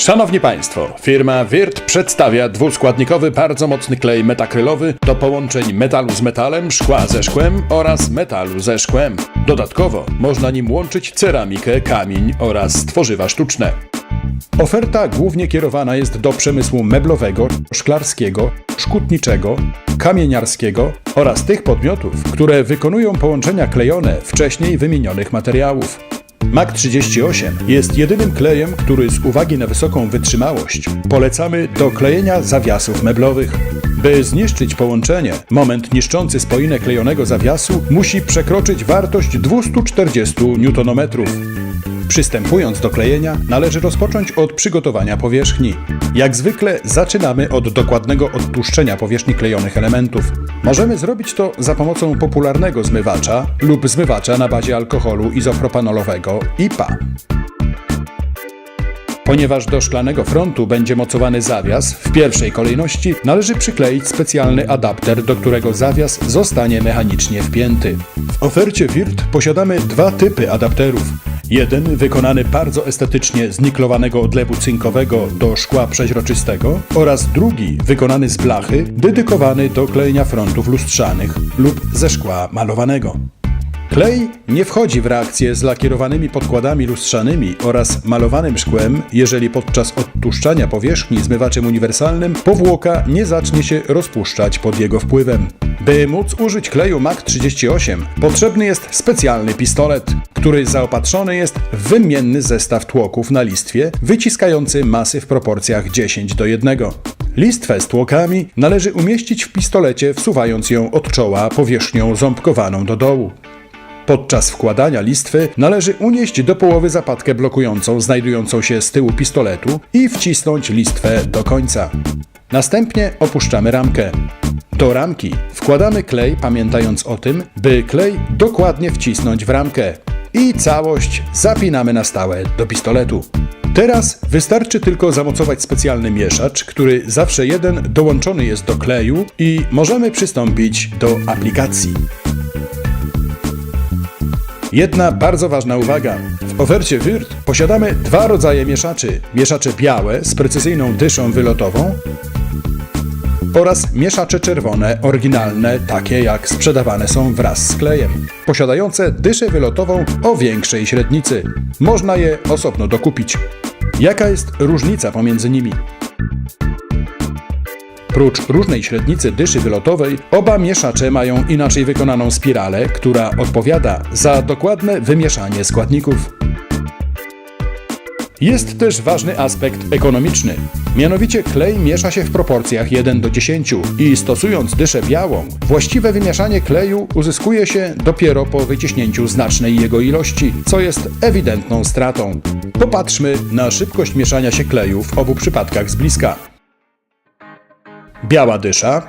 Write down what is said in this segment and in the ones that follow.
Szanowni Państwo, firma Wirt przedstawia dwuskładnikowy, bardzo mocny klej metakrylowy do połączeń metalu z metalem, szkła ze szkłem oraz metalu ze szkłem. Dodatkowo można nim łączyć ceramikę, kamień oraz tworzywa sztuczne. Oferta głównie kierowana jest do przemysłu meblowego, szklarskiego, szkutniczego, kamieniarskiego oraz tych podmiotów, które wykonują połączenia klejone wcześniej wymienionych materiałów. MAC 38 jest jedynym klejem, który z uwagi na wysoką wytrzymałość polecamy do klejenia zawiasów meblowych. By zniszczyć połączenie, moment niszczący spoinę klejonego zawiasu musi przekroczyć wartość 240 Nm. Przystępując do klejenia, należy rozpocząć od przygotowania powierzchni. Jak zwykle zaczynamy od dokładnego odtłuszczenia powierzchni klejonych elementów. Możemy zrobić to za pomocą popularnego zmywacza lub zmywacza na bazie alkoholu izopropanolowego IPA. Ponieważ do szklanego frontu będzie mocowany zawias, w pierwszej kolejności należy przykleić specjalny adapter, do którego zawias zostanie mechanicznie wpięty. W ofercie Wirt posiadamy dwa typy adapterów. Jeden wykonany bardzo estetycznie z niklowanego odlewu cynkowego do szkła przeźroczystego oraz drugi wykonany z blachy, dedykowany do klejenia frontów lustrzanych lub ze szkła malowanego. Klej nie wchodzi w reakcję z lakierowanymi podkładami lustrzanymi oraz malowanym szkłem, jeżeli podczas odtłuszczania powierzchni zmywaczem uniwersalnym powłoka nie zacznie się rozpuszczać pod jego wpływem. By móc użyć kleju MAC 38, potrzebny jest specjalny pistolet, który zaopatrzony jest w wymienny zestaw tłoków na listwie, wyciskający masy w proporcjach 10 do 1. Listwę z tłokami należy umieścić w pistolecie, wsuwając ją od czoła powierzchnią ząbkowaną do dołu. Podczas wkładania listwy należy unieść do połowy zapadkę blokującą znajdującą się z tyłu pistoletu i wcisnąć listwę do końca. Następnie opuszczamy ramkę. Do ramki wkładamy klej, pamiętając o tym, by klej dokładnie wcisnąć w ramkę. I całość zapinamy na stałe do pistoletu. Teraz wystarczy tylko zamocować specjalny mieszacz, który zawsze jeden dołączony jest do kleju i możemy przystąpić do aplikacji. Jedna bardzo ważna uwaga. W ofercie Wirt posiadamy dwa rodzaje mieszaczy. Mieszacze białe z precyzyjną dyszą wylotową oraz mieszacze czerwone, oryginalne, takie jak sprzedawane są wraz z klejem, posiadające dyszę wylotową o większej średnicy. Można je osobno dokupić. Jaka jest różnica pomiędzy nimi? Prócz różnej średnicy dyszy wylotowej, oba mieszacze mają inaczej wykonaną spiralę, która odpowiada za dokładne wymieszanie składników. Jest też ważny aspekt ekonomiczny. Mianowicie klej miesza się w proporcjach 1 do 10 i stosując dyszę białą, właściwe wymieszanie kleju uzyskuje się dopiero po wyciśnięciu znacznej jego ilości, co jest ewidentną stratą. Popatrzmy na szybkość mieszania się kleju w obu przypadkach z bliska. Biała dysza.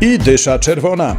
I dysza czerwona.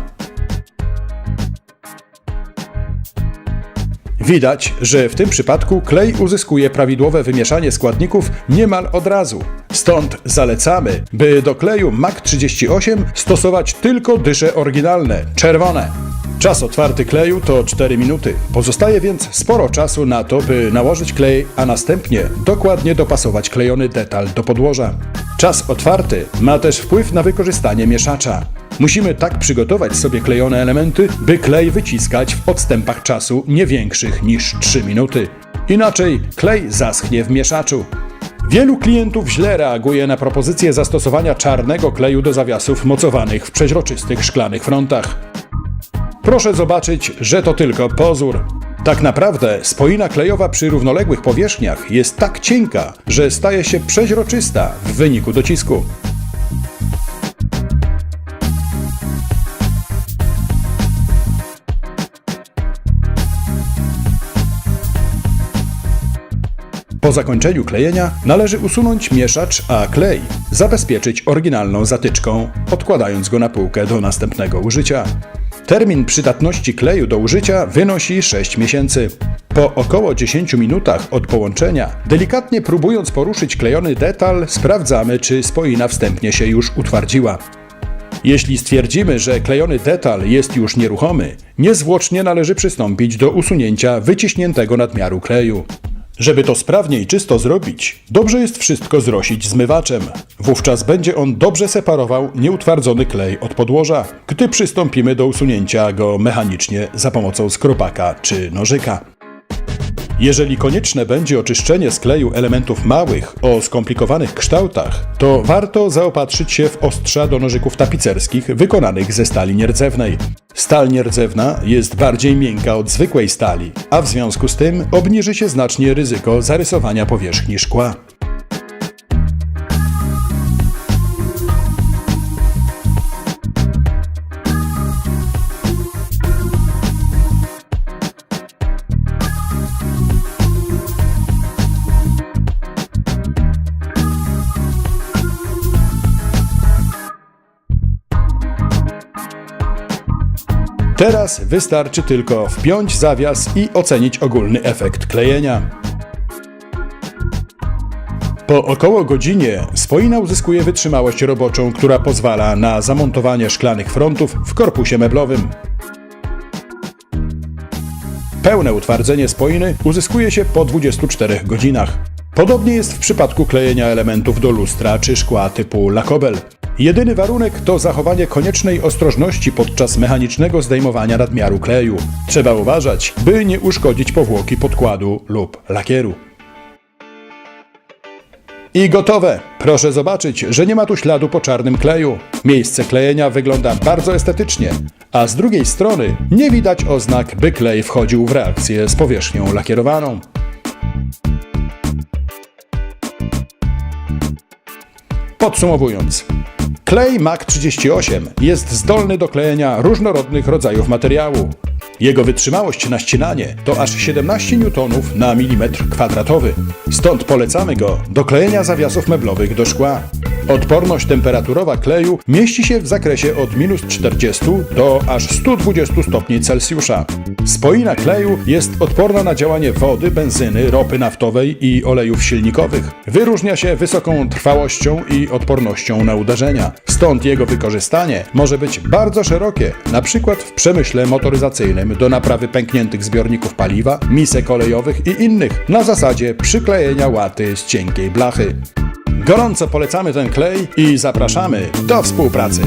Widać, że w tym przypadku klej uzyskuje prawidłowe wymieszanie składników niemal od razu. Stąd zalecamy, by do kleju MAC 38 stosować tylko dysze oryginalne, czerwone. Czas otwarty kleju to 4 minuty. Pozostaje więc sporo czasu na to, by nałożyć klej, a następnie dokładnie dopasować klejony detal do podłoża. Czas otwarty ma też wpływ na wykorzystanie mieszacza. Musimy tak przygotować sobie klejone elementy, by klej wyciskać w odstępach czasu nie większych niż 3 minuty. Inaczej klej zaschnie w mieszaczu. Wielu klientów źle reaguje na propozycję zastosowania czarnego kleju do zawiasów mocowanych w przeźroczystych szklanych frontach. Proszę zobaczyć, że to tylko pozór. Tak naprawdę spoina klejowa przy równoległych powierzchniach jest tak cienka, że staje się przeźroczysta w wyniku docisku. Po zakończeniu klejenia należy usunąć mieszacz, a klej zabezpieczyć oryginalną zatyczką, odkładając go na półkę do następnego użycia. Termin przydatności kleju do użycia wynosi 6 miesięcy. Po około 10 minutach od połączenia, delikatnie próbując poruszyć klejony detal, sprawdzamy, czy spoina wstępnie się już utwardziła. Jeśli stwierdzimy, że klejony detal jest już nieruchomy, niezwłocznie należy przystąpić do usunięcia wyciśniętego nadmiaru kleju. Żeby to sprawnie i czysto zrobić, dobrze jest wszystko zrosić zmywaczem. Wówczas będzie on dobrze separował nieutwardzony klej od podłoża, gdy przystąpimy do usunięcia go mechanicznie za pomocą skropaka czy nożyka. Jeżeli konieczne będzie oczyszczenie z kleju elementów małych o skomplikowanych kształtach, to warto zaopatrzyć się w ostrza do nożyków tapicerskich wykonanych ze stali nierdzewnej. Stal nierdzewna jest bardziej miękka od zwykłej stali, a w związku z tym obniży się znacznie ryzyko zarysowania powierzchni szkła. Teraz wystarczy tylko wpiąć zawias i ocenić ogólny efekt klejenia. Po około godzinie spoina uzyskuje wytrzymałość roboczą, która pozwala na zamontowanie szklanych frontów w korpusie meblowym. Pełne utwardzenie spoiny uzyskuje się po 24 godzinach. Podobnie jest w przypadku klejenia elementów do lustra czy szkła typu lakobel. Jedyny warunek to zachowanie koniecznej ostrożności podczas mechanicznego zdejmowania nadmiaru kleju. Trzeba uważać, by nie uszkodzić powłoki podkładu lub lakieru. I gotowe! Proszę zobaczyć, że nie ma tu śladu po czarnym kleju. Miejsce klejenia wygląda bardzo estetycznie, a z drugiej strony nie widać oznak, by klej wchodził w reakcję z powierzchnią lakierowaną. Podsumowując, klej MAC 38 jest zdolny do klejenia różnorodnych rodzajów materiału. Jego wytrzymałość na ścinanie to aż 17 N na milimetr kwadratowy. Stąd polecamy go do klejenia zawiasów meblowych do szkła. Odporność temperaturowa kleju mieści się w zakresie od minus 40 do aż 120 stopni Celsjusza. Spoina kleju jest odporna na działanie wody, benzyny, ropy naftowej i olejów silnikowych. Wyróżnia się wysoką trwałością i odpornością na uderzenia. Stąd jego wykorzystanie może być bardzo szerokie, na przykład w przemyśle motoryzacyjnym do naprawy pękniętych zbiorników paliwa, misek olejowych i innych, na zasadzie przyklejenia łaty z cienkiej blachy. Gorąco polecamy ten klej i zapraszamy do współpracy.